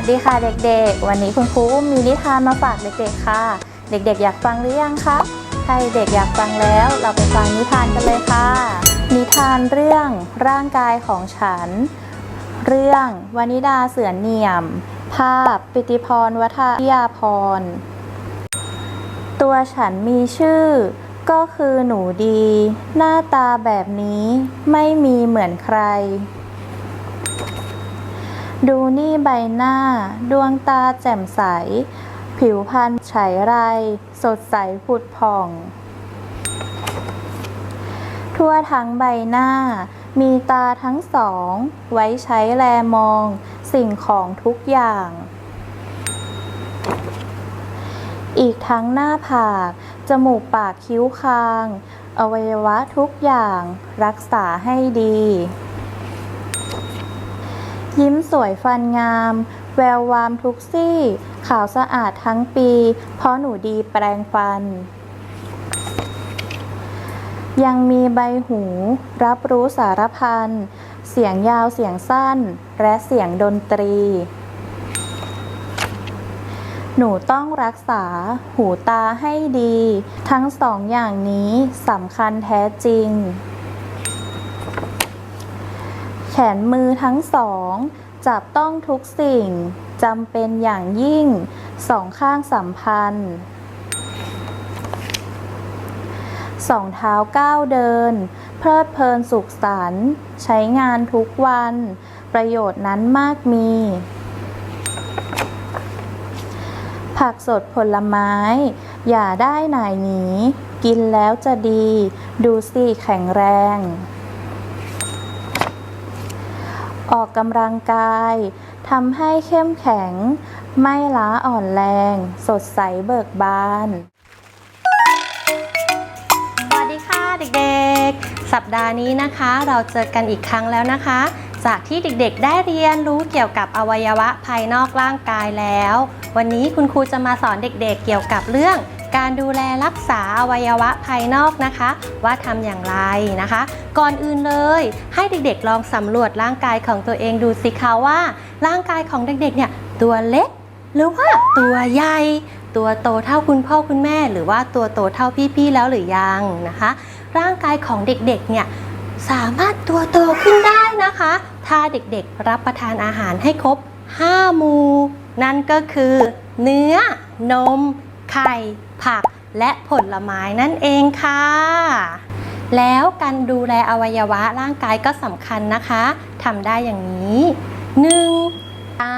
วัสดีค่ะเด็กๆ วันนี้คุณครูอุ้มมีนิทานมาฝากเด็กๆค่ะ เด็กๆ อยากฟังหรือยังคะถ้าเด็กอยากฟังแล้ว เราไปฟังนิทานกันเลยค่ะ นิทานเรื่องร่างกายของฉัน เรื่องวนิดาเสือเนียม ภาพ ปิติพรวัฒยาพร ตัวฉันมีชื่อ ก็คือหนูดี หน้าตาแบบนี้ไม่มีเหมือนใคร ดูนี่ใบหน้า ดวงตาแจ่มใส ผิวพรรณฉายไร สดใสผุดผ่อง ทั่วทั้งใบหน้า มีตาทั้งสอง ไว้ใช้แลมอง สิ่งของทุกอย่าง อีกทั้งหน้าผาก จมูกปากคิ้วคาง อวัยวะทุกอย่าง รักษาให้ดี ยิ้มสวยฟันงาม แวววามทุกซี่ ขาวสะอาดทั้งปี เพราะหนูดีแปรงฟัน ยังมีใบหู รับรู้สารพัน เสียงยาวเสียงสั้น และเสียงดนตรี หนูต้องรักษา หูตาให้ดี ทั้งสองอย่างนี้สำคัญแท้จริง นมือทั้งสอง จับต้องทุกสิ่งจำเป็นอย่างยิ่ง สองข้างสัมพันธ์สองเท้าก้าวเดิน เพลิดเพลินสุขสันต์ใช้งานทุกวัน ประโยชน์นั้นมากมี ผักสดผลไม้ อย่าได้หน่ายหนี กินแล้วจะดี ดูสิแข็งแรง ออกกำลังกายทำให้เข้มแข็ง ไม่ล้าอ่อนแรง สดใสเบิกบาน สวัสดีค่ะเด็กๆ สัปดาห์นี้นะคะ เราเจอกันอีกครั้งแล้วนะคะ จากที่เด็กๆ ได้เรียนรู้เกี่ยวกับอวัยวะภายนอกร่างกายแล้ว วันนี้คุณครูจะมาสอนเด็กๆ เกี่ยวกับเรื่อง การดูแลรักษาอวัยวะภายนอกนะคะ ว่าทำอย่างไรนะคะ ก่อนอื่นเลย ให้เด็กๆลองสำรวจร่างกายของตัวเองดูสิคะว่า ร่างกายของเด็กๆเนี่ยตัวเล็ก หรือว่าตัวใหญ่ตัวโตเท่าคุณพ่อคุณแม่ หรือว่าตัวโตเท่าพี่ๆแล้วหรือยังนะคะ ร่างกายของเด็กๆเนี่ยสามารถตัวโตขึ้นได้นะคะ ถ้าเด็กๆรับประทานอาหารให้ครบ 5 มู นั่นก็คือ เนื้อนม ไข่ผักและผลไม้นั่นเองค่ะ แล้วการดูแลอวัยวะร่างกายก็สำคัญนะคะทำได้อย่างนี้ 1. ตา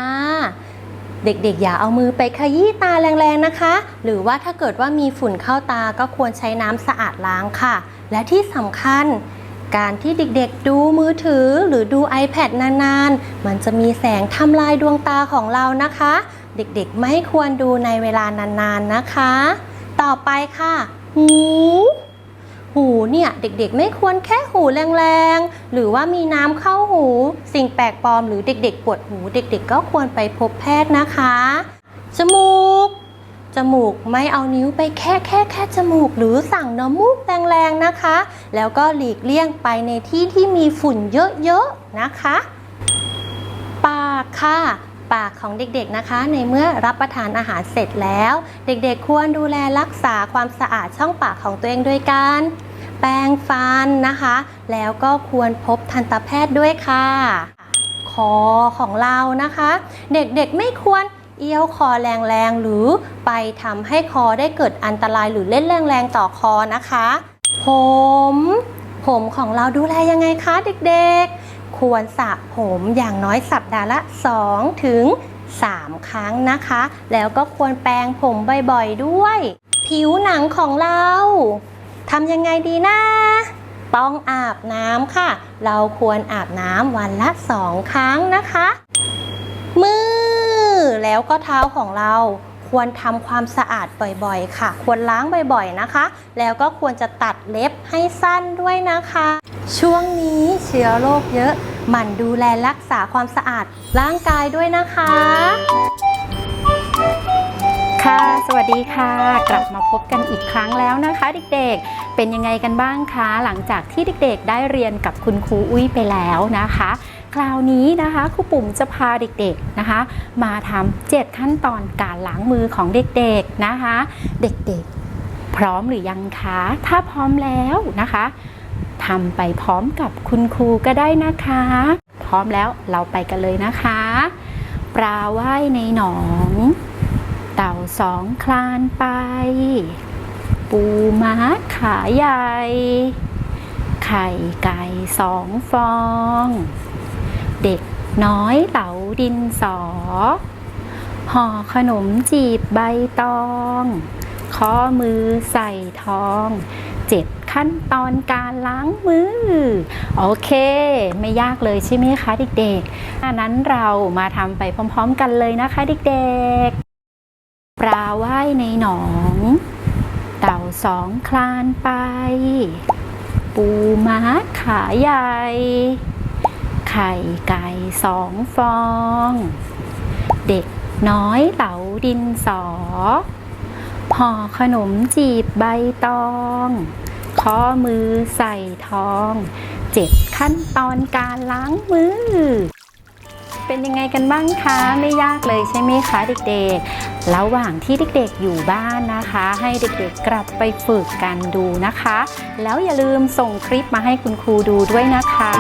เด็กๆ อย่าเอามือไปขยี้ตาแรงๆนะคะ หรือว่าถ้าเกิดว่ามีฝุ่นเข้าตาก็ควรใช้น้ำสะอาดล้างค่ะ และที่สำคัญการที่เด็กๆดูมือถือหรือดู iPad นานๆ มันจะมีแสงทำลายดวงตาของเรานะคะ เด็กๆไม่ควรดูในเวลานานๆนะคะ ต่อไปค่ะ หู หูเนี่ยเด็กๆไม่ควรแค่หูแรงๆ หรือว่ามีน้ำเข้าหู สิ่งแปลกปลอมหรือเด็กๆ ปวดหูเด็กๆ ก็ควรไปพบแพทย์นะคะ จมูก จมูกไม่เอานิ้วไปแค่แค่แค่จมูก หรือสั่งน้ำมูกแรงๆนะคะ แล้วก็หลีกเลี่ยงไปในที่ที่มีฝุ่นเยอะๆนะคะ ปากค่ะ ปากของเด็กๆนะคะ ในเมื่อรับประทานอาหารเสร็จแล้ว เด็กๆควรดูแลรักษาความสะอาดช่องปากของตัวเองด้วยการแปรงฟันนะคะ แล้วก็ควรพบทันตแพทย์ด้วยค่ะ คอของเรานะคะ เด็กๆไม่ควรเอี้ยวคอแรงๆ หรือไปทำให้คอได้เกิดอันตรายหรือเล่นแรงๆ ต่อคอนะคะ ผม ผมของเราดูแลยังไงคะเด็กๆ ควรสระผมอย่างน้อยสัปดาห์ละ 2 ถึง 3 ครั้งนะคะ แล้วก็ควรแปรงผมบ่อยๆด้วย ผิวหนังของเราทำยังไงดีนะต้องอาบน้ำค่ะ เราควรอาบน้ำวันละ 2 ครั้งนะคะ มือแล้วก็เท้าของเราควรทำความสะอาดบ่อยๆ ค่ะ ควรล้างบ่อยๆ นะคะ แล้วก็ควรจะตัดเล็บให้สั้นด้วยนะคะ ช่วงนี้เชื้อโรคเยอะ หมั่นดูแลรักษาความสะอาดร่างกายด้วยนะคะ ค่ะ สวัสดีค่ะ กลับมาพบกันอีกครั้งแล้วนะคะ เด็กๆ เป็นยังไงกันบ้างคะ หลังจากที่เด็กๆ ได้เรียนกับคุณครูอุ้ยไปแล้วนะคะคราวนี้นะคะครูปุ่มจะพาเด็กๆนะคะ มาทำเจ็ดขั้นตอนการล้างมือของเด็กๆนะคะ เด็กๆ พร้อมหรือยังคะ ถ้าพร้อมแล้วนะคะ ทำไปพร้อมกับคุณครูก็ได้นะคะ พร้อมแล้วเราไปกันเลยนะคะ ปลาว่ายในหนอง เต่าสองคลานไป ปูม้าขาใหญ่ ไข่ไก่สองฟอง เด็กน้อยเต๋าดินสอห่อขนมจีบใบตอง ข้อมือใส่ทอง เจ็ด ขั้นตอนการล้างมือ โอเค ไม่ยากเลยใช่ไหมคะเด็กๆอันนั้นเรามาทำไปพร้อม ๆ กันเลยนะคะเด็กๆ ปลาว่ายในหนอง เต่าสองคลานไป ปูม้าขาใหญ่ ไข่ไก่สองฟอง เด็กน้อยเต๋าดินสอห่อขนมจีบใบตอง ข้อมือใส่ทองเจ็ดขั้นตอนการล้างมือ เป็นยังไงกันบ้างคะ ไม่ยากเลยใช่ไหมคะเด็กๆ ระหว่างที่เด็กๆอยู่บ้านนะคะ ให้เด็กๆกลับไปฝึกกันดูนะคะ แล้วอย่าลืมส่งคลิปมาให้คุณครูดูด้วยนะคะ